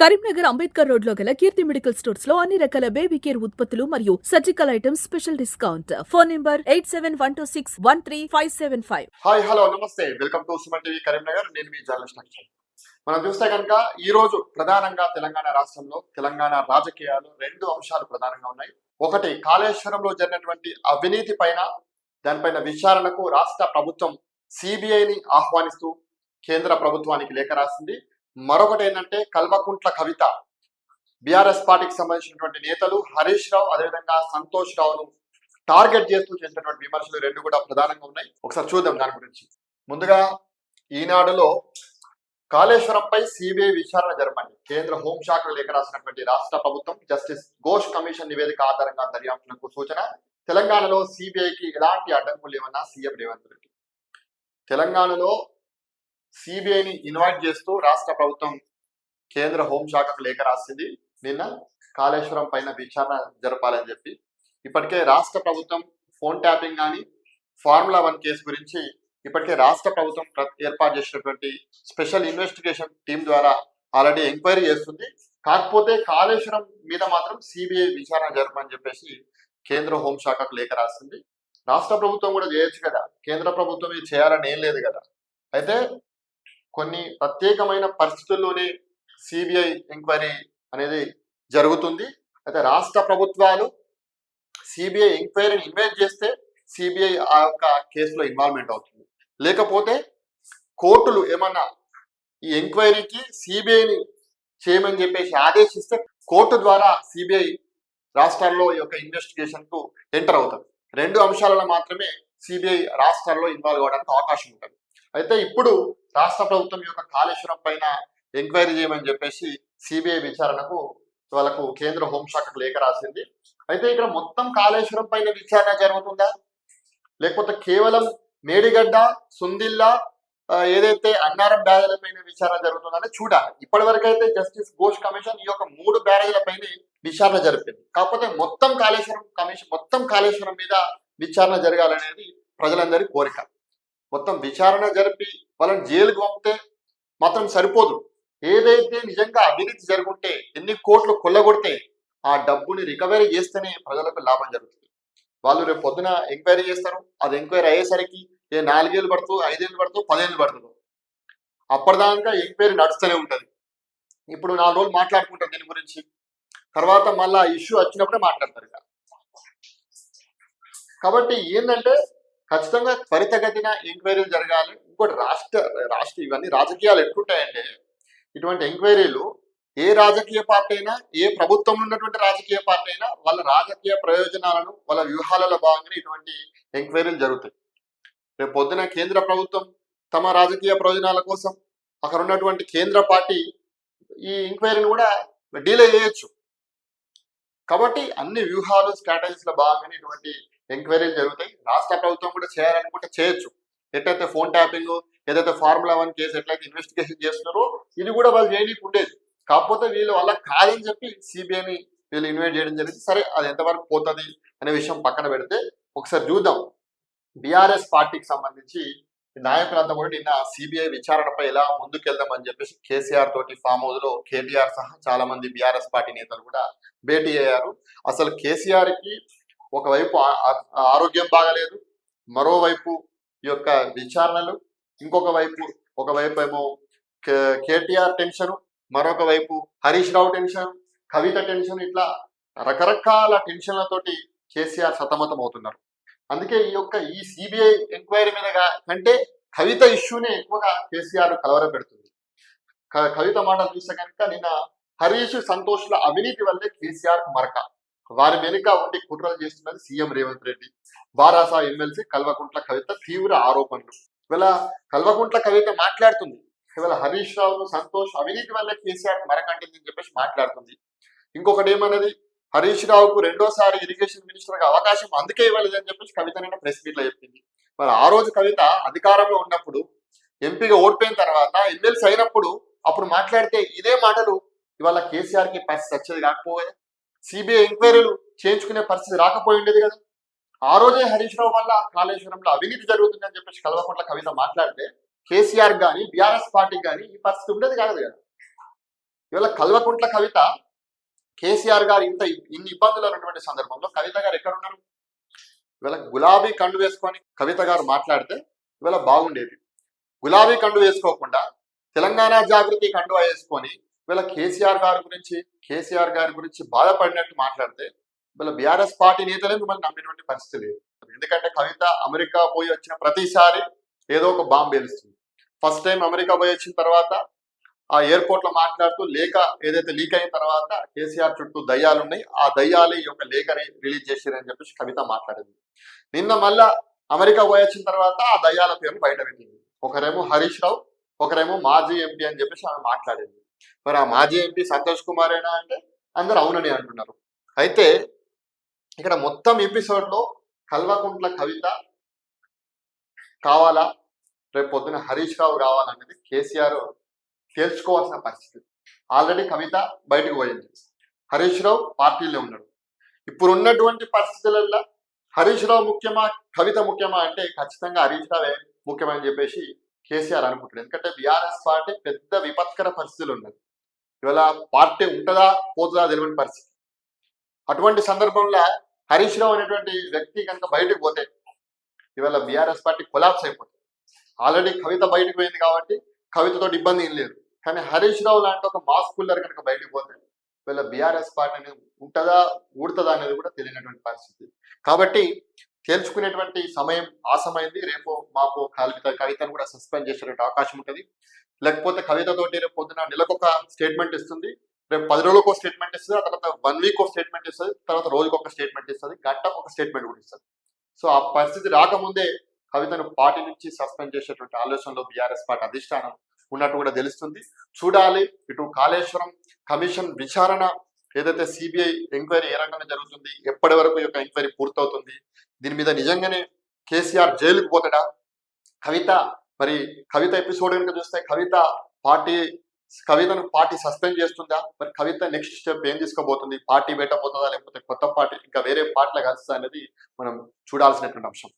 కరీంనగర్ అంబేద్కర్ రోడ్లో గల కీర్తి మెడికల్ స్టోర్స్లో అన్ని రకాల బేబీ కేర్ ఉత్పత్తులు మరియు surgical items special discount. Phone number eight seven one two six one three five seven five. Hi hello నమస్తే. Welcome to Suman TV Karimnagar. నేను మీ జర్నలిస్ట్ అక్షయ్. మనం చూస్తే కనుక ఈ రోజు ప్రధానంగా తెలంగాణ రాష్ట్రంలో తెలంగాణ రాజకీయాలు రెండు అంశాలు ప్రధానంగా ఉన్నాయి. ఒకటి కాళేశ్వరంలో జరిగినటువంటి అవినీతి పైన దానిపైన విచారణకు రాష్ట్ర ప్రభుత్వం సిబిఐని ఆహ్వానిస్తూ కేంద్ర ప్రభుత్వానికి లేఖ రాసింది. మరొకటి ఏంటంటే కల్వకుంట్ల కవిత. బీఆర్ఎస్ పార్టీకి సంబంధించినటువంటి నేతలు హరీష్ రావు అదేవిధంగా సంతోష్ రావును టార్గెట్ చేస్తూ చేసినటువంటి విమర్శలు రెండు కూడా ప్రధానంగా ఉన్నాయి. ఒకసారి చూద్దాం దాని గురించి. ముందుగా ఈనాడులో కాళేశ్వరంపై సిబిఐ విచారణ జరపండి కేంద్ర హోంశాఖ లేఖ రాసినటువంటి రాష్ట్ర ప్రభుత్వం జస్టిస్ ఘోష్ కమిషన్ నివేదిక ఆధారంగా దర్యాప్తునకు సూచన తెలంగాణలో సిబిఐకి ఎలాంటి అడ్డంకులు లేవన్నా సీఎం రేవంత్ రెడ్డి. తెలంగాణలో సిబిఐని ఇన్వైట్ చేస్తూ రాష్ట్ర ప్రభుత్వం కేంద్ర హోంశాఖకు లేఖ రాసింది. నిన్న కాళేశ్వరం పైన విచారణ జరపాలని చెప్పి. ఇప్పటికే రాష్ట్ర ప్రభుత్వం ఫోన్ ట్యాపింగ్ కానీ ఫార్ములా వన్ కేసు గురించి ఇప్పటికే రాష్ట్ర ప్రభుత్వం ఏర్పాటు చేసినటువంటి స్పెషల్ ఇన్వెస్టిగేషన్ టీం ద్వారా ఆల్రెడీ ఎంక్వైరీ చేస్తుంది. కాకపోతే కాళేశ్వరం మీద మాత్రం సిబిఐ విచారణ జరపని చెప్పేసి కేంద్ర హోంశాఖకు లేఖ రాసింది. రాష్ట్ర ప్రభుత్వం కూడా చేయొచ్చు కదా. కేంద్ర ప్రభుత్వం ఇది చేయాలని ఏం లేదు కదా. అయితే కొన్ని ప్రత్యేకమైన పరిస్థితుల్లోనే సిబిఐ ఎంక్వైరీ అనేది జరుగుతుంది. అయితే రాష్ట్ర ప్రభుత్వాలు సిబిఐ ఎంక్వైరీని ఇన్వైట్ చేస్తే సిబిఐ ఆ యొక్క కేసులో ఇన్వాల్వ్మెంట్ అవుతుంది. లేకపోతే కోర్టులు ఏమన్నా ఈ ఎంక్వైరీకి సిబిఐని చేయమని చెప్పేసి ఆదేశిస్తే కోర్టు ద్వారా సిబిఐ రాష్ట్రాల్లో ఈ యొక్క ఇన్వెస్టిగేషన్కు ఎంటర్ అవుతుంది రెండు అంశాలలో మాత్రమే సిబిఐ రాష్ట్రాల్లో ఇన్వాల్వ్ అవ్వడానికి అవకాశం ఉంటుంది. అయితే ఇప్పుడు రాష్ట్ర ప్రభుత్వం యొక్క కాళేశ్వరం పైన ఎంక్వైరీ చేయమని చెప్పేసి సిబిఐ విచారణకు వాళ్ళకు కేంద్ర హోంశాఖకు లేఖ రాసింది. అయితే ఇక్కడ మొత్తం కాళేశ్వరం పైన విచారణ జరుగుతుందా? లేకపోతే కేవలం మేడిగడ్డ సుందిల్లా ఏదైతే అన్నారం బ్యారేజ్ల పైన విచారణ జరుగుతుందని చూడాలి. ఇప్పటి వరకు అయితే జస్టిస్ ఘోష్ కమిషన్ ఈ యొక్క మూడు బ్యారేజ్ల పైన విచారణ జరిపింది. కాకపోతే మొత్తం కాళేశ్వరం కమిషన్ మొత్తం కాళేశ్వరం మీద విచారణ జరగాలనేది ప్రజలందరి కోరిక. మొత్తం విచారణ జరిపి వాళ్ళని జైలుకు పంపితే మాత్రం సరిపోదు. ఏదైతే నిజంగా అవినీతి జరుగుంటే ఎన్ని కోట్లు కొల్లగొడితే ఆ డబ్బుని రికవరీ చేస్తేనే ప్రజలకు లాభం జరుగుతుంది. వాళ్ళు రేపు పొద్దున ఎంక్వైరీ చేస్తారు. అది ఎంక్వైరీ అయ్యేసరికి ఏ నాలుగేళ్ళు పడుతూ ఐదేళ్ళు పడుతూ పదేళ్ళు పడుతుంది. అప్పటిదాకా ఎంక్వైరీ నడుస్తూనే ఉంటుంది. ఇప్పుడు నాలుగు రోజులు మాట్లాడుకుంటారు దీని గురించి. తర్వాత మళ్ళీ ఇష్యూ వచ్చినప్పుడే మాట్లాడతారు ఇక. కాబట్టి ఏంటంటే ఖచ్చితంగా త్వరితగతిన ఎంక్వైరీలు జరగాలి. ఇంకోటి రాష్ట్ర రాష్ట్ర ఇవన్నీ రాజకీయాలు ఎట్లుంటాయంటే ఇటువంటి ఎంక్వైరీలు ఏ రాజకీయ పార్టీ అయినా ఏ ప్రభుత్వంలో ఉన్నటువంటి రాజకీయ పార్టీ అయినా వాళ్ళ రాజకీయ ప్రయోజనాలను వాళ్ళ వ్యూహాలలో భాగంగా ఇటువంటి ఎంక్వైరీలు జరుగుతాయి. రేపు పొద్దున కేంద్ర ప్రభుత్వం తమ రాజకీయ ప్రయోజనాల కోసం అక్కడ ఉన్నటువంటి కేంద్ర పార్టీ ఈ ఎంక్వైరీని కూడా డీలే చేయొచ్చు. కాబట్టి అన్ని వ్యూహాలు స్ట్రాటజీస్లో భాగంగానే ఇటువంటి ఎంక్వైరీలు జరుగుతాయి. రాష్ట్ర ప్రభుత్వం కూడా చేయాలనుకుంటే చేయొచ్చు. ఎట్లయితే ఫోన్ ట్యాపింగ్ ఏదైతే ఫార్ములా వన్ కేసు ఎట్లయితే ఇన్వెస్టిగేషన్ చేస్తున్నారో ఇది కూడా వాళ్ళు చేయడానికి ఉండేది. కాకపోతే వీళ్ళు వల్ల కాదని చెప్పి సిబిఐని వీళ్ళు ఇన్వైట్ చేయడం జరిగింది. సరే అది ఎంతవరకు పోతుంది అనే విషయం పక్కన పెడితే ఒకసారి చూద్దాం. బీఆర్ఎస్ పార్టీకి సంబంధించి నాయకులంతా కూడా నిన్న సిబిఐ విచారణపై ఎలా ముందుకెళ్దాం అని చెప్పేసి కేసీఆర్ తోటి ఫామ్ హౌస్లో కేటీఆర్ సహా చాలా మంది బీఆర్ఎస్ పార్టీ నేతలు కూడా భేటీ అయ్యారు. అసలు కేసీఆర్కి ఒకవైపు ఆ- ఆరోగ్యం బాగలేదు మరోవైపు ఈ యొక్క విచారణలు ఇంకొక వైపు ఒకవైపు ఏమో కే- కేటీఆర్ టెన్షన్ మరొక వైపు హరీష్ రావు టెన్షన్ కవిత టెన్షన్ ఇట్లా రకరకాల టెన్షన్లతోటి కేసీఆర్ సతమతం అవుతున్నారు అందుకే ఈ యొక్క ఈ సిబిఐ ఎంక్వైరీ మీద కంటే కవిత ఇష్యూనే ఎక్కువగా కేసీఆర్ కలవర పెడుతుంది క- కవిత మాటలు చూస్తే కనుక నిన్న హరీష్ సంతోష్ల అవినీతి వల్లే కేసీఆర్ మరక. వారి వెనుక ఉండి కుట్రలు చేస్తున్నది C M Revanth Reddy. Barasa M L C Kalvakuntla Kavitha తీవ్ర ఆరోపణలు. ఇవాళ కల్వకుంట్ల కవిత మాట్లాడుతుంది. ఇవాళ హరీష్ రావు సంతోష్ అవినీతి వల్ల కేసీఆర్ మరకంటింది అని చెప్పేసి మాట్లాడుతుంది. ఇంకొకటి ఏమన్నది? హరీష్ రావుకు రెండోసారి ఇరిగేషన్ మినిస్టర్గా అవకాశం అందుకే ఇవ్వలేదని చెప్పేసి కవిత నిన్న ప్రెస్ మీట్లో చెప్పింది. మరి ఆ రోజు కవిత అధికారంలో ఉన్నప్పుడు ఎంపీగా ఓడిపోయిన తర్వాత ఎమ్మెల్సీ అయినప్పుడు అప్పుడు మాట్లాడితే ఇదే మాటలు ఇవాళ కేసీఆర్కి పరిస్థితి వచ్చేది కాకపోయే సిబిఐ ఎంక్వైరీలు చేయించుకునే పరిస్థితి రాకపోయి ఉండేది కదా. ఆ రోజే హరీష్ రావు వల్ల కాళేశ్వరంలో అవినీతి జరుగుతుందని చెప్పేసి కల్వకుంట్ల కవిత మాట్లాడితే కేసీఆర్ కానీ బీఆర్ఎస్ పార్టీకి కానీ ఈ పరిస్థితి ఉండేది కాదు కదా. ఇవాళ కల్వకుంట్ల కవిత కేసీఆర్ గారు ఇంత ఇన్ని ఇబ్బందులు ఉన్నటువంటి సందర్భంలో కవిత గారు ఎక్కడ ఉన్నారు? ఇవాళ గులాబీ కండు వేసుకొని కవిత గారు మాట్లాడితే ఇవాళ బాగుండేది. గులాబీ కండు వేసుకోకుండా తెలంగాణ జాగృతి కండువా వేసుకొని వీళ్ళ కేసీఆర్ గారి గురించి కేసీఆర్ గారి గురించి బాధపడినట్టు మాట్లాడితే వీళ్ళ బీఆర్ఎస్ పార్టీ నేతలే మిమ్మల్ని నమ్మినటువంటి పరిస్థితి లేదు. ఎందుకంటే కవిత అమెరికా పోయి వచ్చిన ప్రతిసారి ఏదో ఒక బాంబు పేలుస్తుంది. ఫస్ట్ టైం అమెరికా పోయి వచ్చిన తర్వాత ఆ ఎయిర్పోర్ట్లో మాట్లాడుతూ లేఖ ఏదైతే లీక్ అయిన తర్వాత కేసీఆర్ చుట్టూ దయ్యాలు ఉన్నాయి ఆ దయ్యాలు ఈ యొక్క లేఖని రిలీజ్ చేశారని చెప్పేసి కవిత మాట్లాడింది. నిన్న మళ్ళా అమెరికా పోయి వచ్చిన తర్వాత ఆ దయ్యాల పేరు బయట పెట్టింది. ఒకరేమో హరీష్ రావు ఒకరేమో మాజీ ఎంపీ అని చెప్పేసి ఆమె మాట్లాడింది. మరి ఆ మాజీ ఎంపీ సంతోష్ కుమారేనా అంటే అందరు అవునని అంటున్నారు. అయితే ఇక్కడ మొత్తం ఎపిసోడ్లో కల్వకుంట్ల కవిత కావాలా? రేపు పొద్దున హరీష్ రావు కావాలనేది కేసీఆర్ తేల్చుకోవాల్సిన పరిస్థితి. ఆల్రెడీ కవిత బయటకు పోయింది. హరీష్ రావు పార్టీలో ఉన్నాడు. ఇప్పుడు ఉన్నటువంటి పరిస్థితులలో హరీష్ రావు ముఖ్యమా? కవిత ముఖ్యమా? అంటే ఖచ్చితంగా హరీష్ రావే ముఖ్యమని చెప్పేసి కేసీఆర్ అనుకుంటాడు. ఎందుకంటే బీఆర్ఎస్ పార్టీ పెద్ద విపత్కర పరిస్థితులు ఉన్నది. ఇవాళ పార్టీ ఉంటుందా పోతుందా తెలియని పరిస్థితి. అటువంటి సందర్భంలో హరీష్ రావు అనేటువంటి వ్యక్తి కనుక బయటకు పోతే ఇవాళ బీఆర్ఎస్ పార్టీ కొలాప్స్ అయిపోతుంది. ఆల్రెడీ కవిత బయటకు పోయింది కాబట్టి కవితతో ఇబ్బంది ఏం లేదు. కానీ హరీష్ రావు లాంటి ఒక మాస్ కూలర్ కనుక బయటకు పోతే వీళ్ళ బీఆర్ఎస్ పార్టీ అనేది ఉంటుందా ఊడుతుందా అనేది కూడా తెలియనటువంటి పరిస్థితి. కాబట్టి తేల్చుకునేటువంటి సమయం ఆసమైంది. రేపు మాకు కవిత కవితను కూడా సస్పెండ్ చేసేటువంటి అవకాశం ఉంటుంది. లేకపోతే కవితతోటి రేపు పొద్దున నెలకొక స్టేట్మెంట్ ఇస్తుంది. రేపు పది రోజులకు ఒక స్టేట్మెంట్ ఇస్తుంది. ఆ తర్వాత వన్ వీక్ ఒక స్టేట్మెంట్ ఇస్తుంది. తర్వాత రోజుకు ఒక స్టేట్మెంట్ ఇస్తుంది. గంటకు ఒక స్టేట్మెంట్ కూడా ఇస్తుంది. సో ఆ పరిస్థితి రాకముందే కవితను పార్టీ నుంచి సస్పెండ్ చేసేటువంటి ఆలోచనలో బీఆర్ఎస్ పార్టీ అధిష్టానం ఉన్నట్టు కూడా తెలుస్తుంది. చూడాలి. ఇటు కాళేశ్వరం కమిషన్ విచారణ ఏదైతే సిబిఐ ఎంక్వైరీ ఏ రకంగా జరుగుతుంది ఎప్పటి వరకు ఈ యొక్క ఎంక్వైరీ పూర్తవుతుంది దీని మీద నిజంగానే కేసీఆర్ జైలుకు పోతాడా? కవిత మరి కవిత ఎపిసోడ్ కనుక చూస్తే కవిత పార్టీ కవితను పార్టీ సస్పెండ్ చేస్తుందా? మరి కవిత నెక్స్ట్ స్టెప్ ఏం తీసుకోబోతుంది? పార్టీ పోతుందా? లేకపోతే కొత్త పార్టీ ఇంకా వేరే పార్టీలో కలుస్తుందా అనేది మనం చూడాల్సినటువంటి అంశం.